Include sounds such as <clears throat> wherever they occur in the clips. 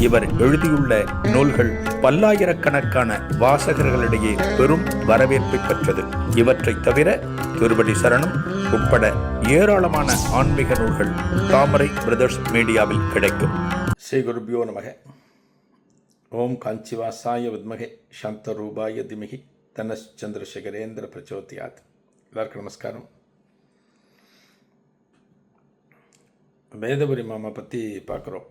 இவர் எழுதியுள்ள நூல்கள் பல்லாயிரக்கணக்கான வாசகர்களிடையே பெரும் வரவேற்பை பெற்றது. இவற்றைத் தவிர திருவடி சரணம் உட்பட ஏராளமான ஆன்மீக நூல்கள் தாமரை பிரதர்ஸ் மீடியாவில் கிடைக்கும். ஸ்ரீ குருபியோ நமக. ஓம் காஞ்சிவாசாய வித்மகே சாந்தரூபாய திமிகி. தனஸ் சந்திரசேகரேந்திர பிரச்சோதியாத். எல்லாருக்கும் நமஸ்காரம். வேதபுரி மாமா பற்றி பார்க்குறோம்.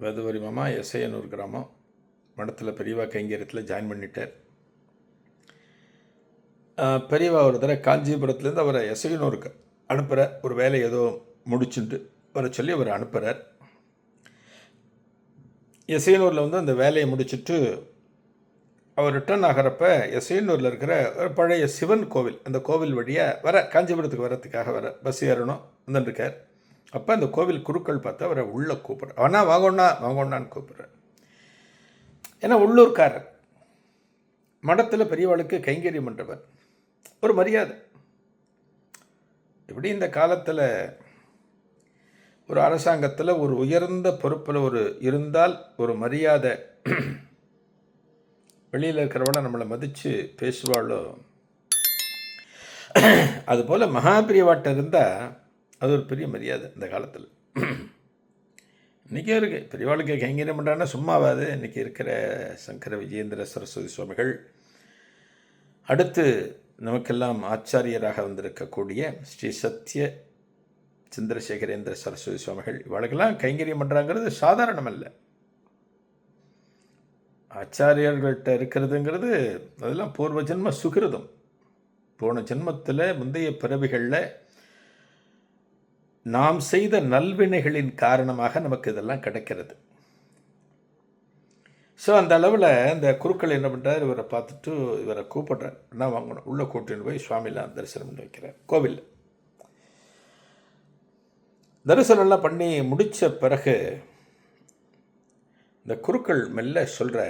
வேதவரி மாமா எஸ்ஐயனூர் கிராமம். மடத்தில் பெரியவா கைங்கரியத்தில் ஜாயின் பண்ணிட்டார். பெரியவா ஒரு தடவை காஞ்சிபுரத்துலேருந்து அவரை எஸ்ஐயனூருக்கு அனுப்புகிற ஒரு வேலை ஏதோ முடிச்சுட்டு வர சொல்லி அவர் அனுப்புகிறார் எஸ்ஐயனூரில் வந்து அந்த வேலையை முடிச்சுட்டு அவர் ரிட்டர்ன் ஆகிறப்ப எஸ்ஐயனூரில் இருக்கிற ஒரு பழைய சிவன் கோவில் அந்த கோவில் வழியாக வர காஞ்சிபுரத்துக்கு வரத்துக்காக வர பஸ் ஏறணும் வந்துட்டுருக்கார் அப்போ அந்த கோவில் குருக்கள் பார்த்து அவரை உள்ளே கூப்பிட்ற அவனா வாங்கொண்ணா வாங்கொண்ணான்னு கூப்பிட்றார். ஏன்னா உள்ளூர்காரர். மடத்தில் பெரியவாளுக்கு கைங்கரியம் பண்ணுறவர் ஒரு மரியாதை. இப்படி இந்த காலத்தில் ஒரு அரசாங்கத்தில் ஒரு உயர்ந்த பொறுப்பில் ஒரு இருந்தால் ஒரு மரியாதை <clears throat> வெளியில் இருக்கிறவளை நம்மளை மதித்து பேசுவாளோ? <clears throat> அதுபோல் மகாபிரியவாட்ட இருந்தால் அது ஒரு பெரிய மரியாதை இந்த காலத்தில். இன்றைக்கே இருக்குது பெரியவாளுக்கு கைங்கரியம் பண்ணுறான்னா சும்மாவாது. இன்றைக்கி இருக்கிற சங்கர விஜயேந்திர சரஸ்வதி சுவாமிகள் அடுத்து நமக்கெல்லாம் ஆச்சாரியராக வந்திருக்கக்கூடிய ஸ்ரீ சத்ய சந்திரசேகரேந்திர சரஸ்வதி சுவாமிகள் இவளுக்கெல்லாம் கைங்கரியம் பண்ணுறாங்கிறது சாதாரணம் ஆச்சாரியர்கள்ட்ட இருக்கிறதுங்கிறது அதெல்லாம் பூர்வ ஜென்ம சுகிருதம். போன ஜென்மத்தில் முந்தைய பிறவிகளில் நாம் செய்த நல்வினைகளின் காரணமாக நமக்கு இதெல்லாம் கிடைக்கிறது. ஸோ அந்த அளவில் இந்த குருக்கள் என்ன பண்ணுறாரு இவரை பார்த்துட்டு இவரை கூப்பிட்றார். என்ன வாங்கணும்? உள்ளே கூட்டின்னு போய் சுவாமிலாம் தரிசனம் பண்ணி வைக்கிறார். கோவிலில் தரிசனம்லாம் பண்ணி முடித்த பிறகு இந்த குருக்கள் மெல்ல சொல்கிற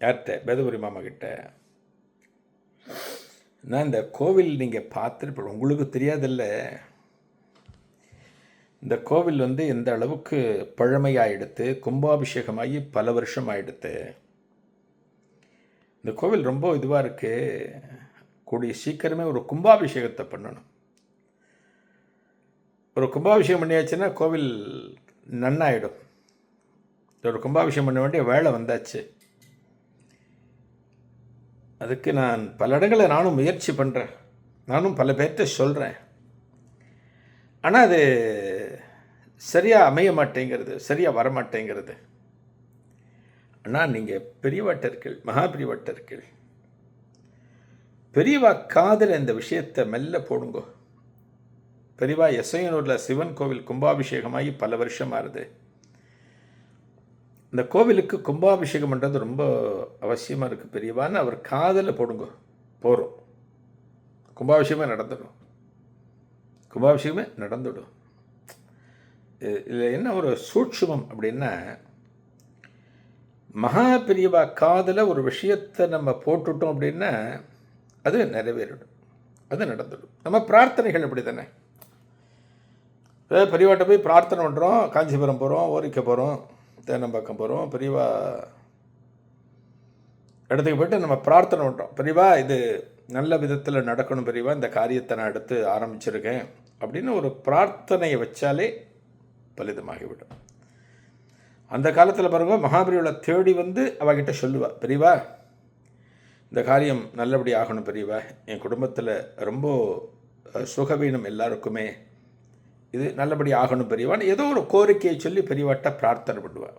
யார்கிட்ட? வேதபுரி மாமா கிட்ட. நான் இந்த கோவில் நீங்கள் பார்த்துட்டு உங்களுக்கு தெரியாதில்ல. இந்த கோவில் வந்து எந்த அளவுக்கு பழமையாகிடுத்து கும்பாபிஷேகமாகி பல வருஷம் ஆகிடுத்து இந்த கோவில் ரொம்ப இதுவாக இருக்குது கூடிய சீக்கிரமே ஒரு கும்பாபிஷேகத்தை பண்ணணும். ஒரு கும்பாபிஷேகம் பண்ணியாச்சுன்னா கோவில் நன்னாயிடும். ஒரு கும்பாபிஷேகம் பண்ண வேண்டிய வேலை வந்தாச்சு. அதுக்கு நான் பல இடங்களில் நானும் முயற்சி பண்ணுறேன் நானும் பல பேர்த்த சொல்கிறேன் ஆனால் அது சரியாக அமைய மாட்டேங்கிறது சரியாக வர மாட்டேங்கிறது ஆனால் நீங்கள் பெரியவாட்டர்கள் மகாபிரிவாட்டர்கள் பெரியவா காதில் இந்த விஷயத்தை மெல்ல போடுங்கோ. பெரியவா எசையனூரில் சிவன் கோவில் கும்பாபிஷேகமாகி பல வருஷம் ஆறுது. இந்த கோவிலுக்கு கும்பாபிஷேகம் பண்ணுறது ரொம்ப அவசியமாக இருக்குது பெரியவான்னு அவர் காதில் போடுங்க. போகிறோம் கும்பாபிஷேகமே நடந்துடும். கும்பாபிஷேகமே நடந்துடும். இதில் என்ன ஒரு சூட்சுமம் அப்படின்னா மகா பெரியவா காதில் ஒரு விஷயத்தை நம்ம போட்டுட்டோம் அப்படின்னா அது நிறைவேறிடும். அது நடந்துடும். நம்ம பிரார்த்தனைகள் இப்படி தானே பெரியவாட்ட போய் பிரார்த்தனை பண்ணுறோம் காஞ்சிபுரம் போகிறோம் ஓரிக்க போகிறோம் தேனம்பாக்கம் போகிறோம் பெரியவா இடத்துக்கு போய்ட்டு நம்ம பிரார்த்தனை பண்ணுறோம் பெரியவா இது நல்ல விதத்தில் நடக்கணும் பெரியவா இந்த காரியத்தை நான் எடுத்து ஆரம்பிச்சிருக்கேன் அப்படின்னு ஒரு பிரார்த்தனையை வச்சாலே பலிதமாகிவிடும். அந்த காலத்தில் பாருங்கள் மகாபெரியவளை தேடி வந்து அவகிட்ட சொல்லுவாள் பெரியவா இந்த காரியம் நல்லபடி ஆகணும் பெரியவா. என் குடும்பத்தில் ரொம்ப சுகவீனம் எல்லாருக்குமே. இது நல்லபடி ஆகணும் பெரியவான்னு ஏதோ ஒரு கோரிக்கையை சொல்லி பெரியவாட்ட பிரார்த்தனை பண்ணுவாள்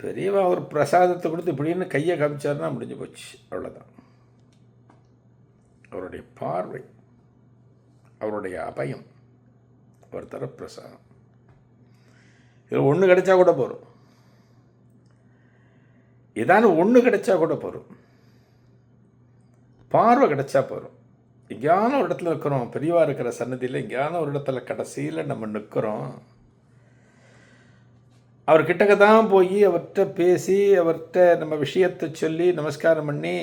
பெரியவா ஒரு பிரசாதத்தை கொடுத்து இப்படின்னு கையை காமிச்சாருன்னா முடிஞ்சு போச்சு. அவ்வளோதான் அவருடைய பார்வை அவருடைய அபயம் அவர் தர பிரசாதம் இதில் ஒன்று கிடைச்சா கூட போகிறோம் ஏதானு ஒன்று கிடைச்சா கூட போகிறோம் பார்வை கிடைச்சா போகிறோம் எங்கேயான ஒரு இடத்துல இருக்கிறோம். பெரியவா இருக்கிற சன்னதியில் எங்கேயான ஒரு இடத்துல கடைசியில் நம்ம நிற்கிறோம் அவர் கிட்டக்க தான் போய் அவர்கிட்ட பேசி அவர்கிட்ட நம்ம விஷயத்தை சொல்லி நமஸ்காரம் பண்ணி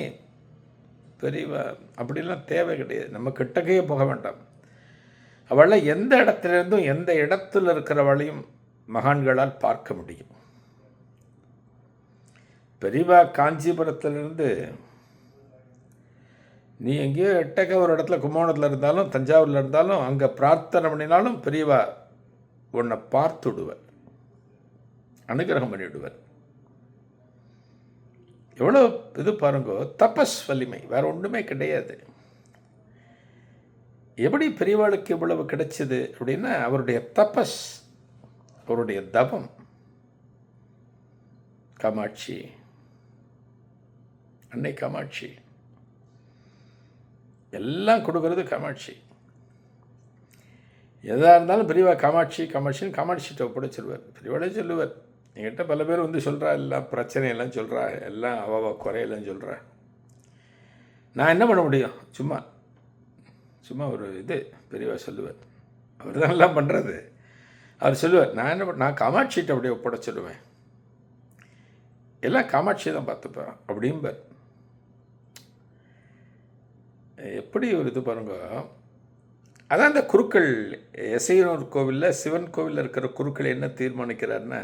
பெரியவா அப்படிலாம் தேவை கிடையாது. நம்ம கிட்டக்கையே போக வேண்டாம். அவளை எந்த இடத்துலேருந்தும் எந்த இடத்துல இருக்கிறவளையும் மகான்களால் பார்க்க முடியும். பெரியவா காஞ்சிபுரத்திலிருந்து நீ எங்கேயோ எட்டக்க ஒரு இடத்துல கும்போணத்தில் இருந்தாலும் தஞ்சாவூரில் இருந்தாலும் அங்கே பிரார்த்தனை பண்ணினாலும் பெரியவா உன்னை பார்த்து விடுவர். அனுகிரகம் பண்ணிவிடுவர் எவ்வளோ இது பாருங்க தபஸ் வலிமை வேறு ஒன்றுமே கிடையாது. எப்படி பெரியவாளுக்கு இவ்வளவு கிடைச்சது அப்படின்னா அவருடைய தபஸ் அவருடைய தபம். காமாட்சி. அன்னை காமாட்சி. எல்லாம் கொடுக்கறது காமாட்சி. எதாக இருந்தாலும் பெரியவா காமாட்சி காமாட்சின்னு காமாட்சிகிட்ட ஒப்படைச்சிருவார். பெரியவாளே சொல்லுவார் என்கிட்ட பல பேர் வந்து சொல்கிறா எல்லாம் பிரச்சனையெல்லாம் சொல்கிறா எல்லாம் அவ குறையெல்லாம் சொல்கிறா நான் என்ன பண்ண முடியும்? சும்மா சும்மா ஒரு இது பெரியவா சொல்லுவார். அவர் தான் எல்லாம் பண்ணுறது அவர் சொல்லுவார் நான் என்ன நான் காமாட்சிகிட்ட அப்படியே ஒப்படைச்சிடுவேன் எல்லாம் காமாட்சியை தான் பார்த்துப்பேன் அப்படிம்பார். எப்படி ஒரு இது பாருங்க. அதான் அந்த குருக்கள் எசையனூர் கோவிலில் சிவன் கோவிலில் இருக்கிற குருக்கள் என்ன தீர்மானிக்கிறாருன்னா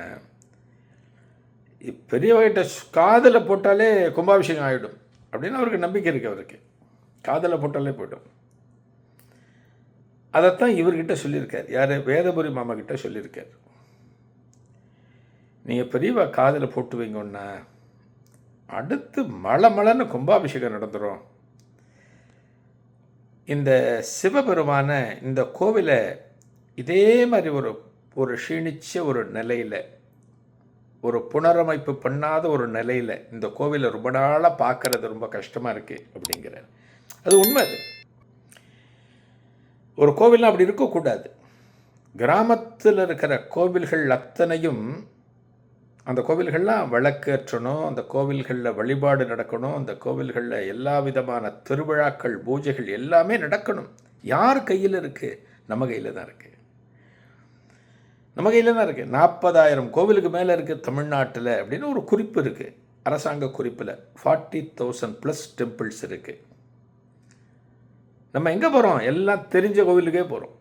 பெரியவகிட்ட காதில் போட்டாலே கும்பாபிஷேகம் ஆகிடும் அப்படின்னு அவருக்கு நம்பிக்கை இருக்குது அவருக்கு. காதில் போட்டாலே போய்டும். அதைத்தான் இவர்கிட்ட சொல்லியிருக்கார். யார்? வேதபுரி மாமா கிட்ட சொல்லியிருக்கார். நீங்கள் பெரியவா காதில் போட்டு வைங்கன்னா அடுத்து மழை மழைன்னு கும்பாபிஷேகம் நடந்துடும் இந்த சிவபெருமான இந்த கோவிலை இதே மாதிரி ஒரு ஒரு க்ஷீணிச்ச ஒரு நிலையில் ஒரு புனரமைப்பு பண்ணாத ஒரு நிலையில் இந்த கோவிலை ரொம்ப நாளாக பார்க்கறது ரொம்ப கஷ்டமாக இருக்குது அப்படிங்கிறார். அது உண்மை அது. ஒரு கோவில்லாம் அப்படி இருக்கக்கூடாது. கிராமத்தில் இருக்கிற கோவில்கள் அத்தனையும் அந்த கோவில்கள்லாம் விளக்கேற்றணும் அந்த கோவில்களில் வழிபாடு நடக்கணும் அந்த கோவில்களில் எல்லா விதமான திருவிழாக்கள் பூஜைகள் எல்லாமே நடக்கணும். யார் கையில் இருக்குது நம்ம கையில் தான் இருக்குது நம்ம கையில் தான் இருக்குது நாற்பதாயிரம் கோவிலுக்கு மேலே இருக்குது தமிழ்நாட்டில் அப்படின்னு ஒரு குறிப்பு இருக்குது அரசாங்க குறிப்பில். ஃபார்ட்டி தௌசண்ட் ப்ளஸ் டெம்பிள்ஸ் இருக்குது நம்ம எங்கே போகிறோம் எல்லாம் தெரிஞ்ச கோவிலுக்கே போகிறோம்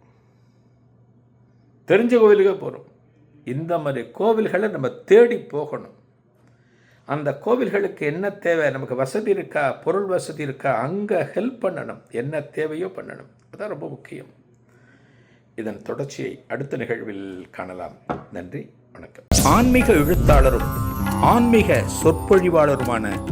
தெரிஞ்ச கோவிலுக்கே போகிறோம் இந்த மாதிரி கோவில்களை நம்ம தேடி போகணும். அந்த கோவில்களுக்கு என்ன தேவை? நமக்கு வசதி இருக்கா? பொருள் வசதி இருக்கா? அங்கே ஹெல்ப் பண்ணணும். என்ன தேவையோ பண்ணணும். அதுதான் ரொம்ப முக்கியம். இதன் தொடர்ச்சியை அடுத்த நிகழ்வில் காணலாம். நன்றி. வணக்கம். ஆன்மீக எழுத்தாளரும் ஆன்மீக சொற்பொழிவாளருமான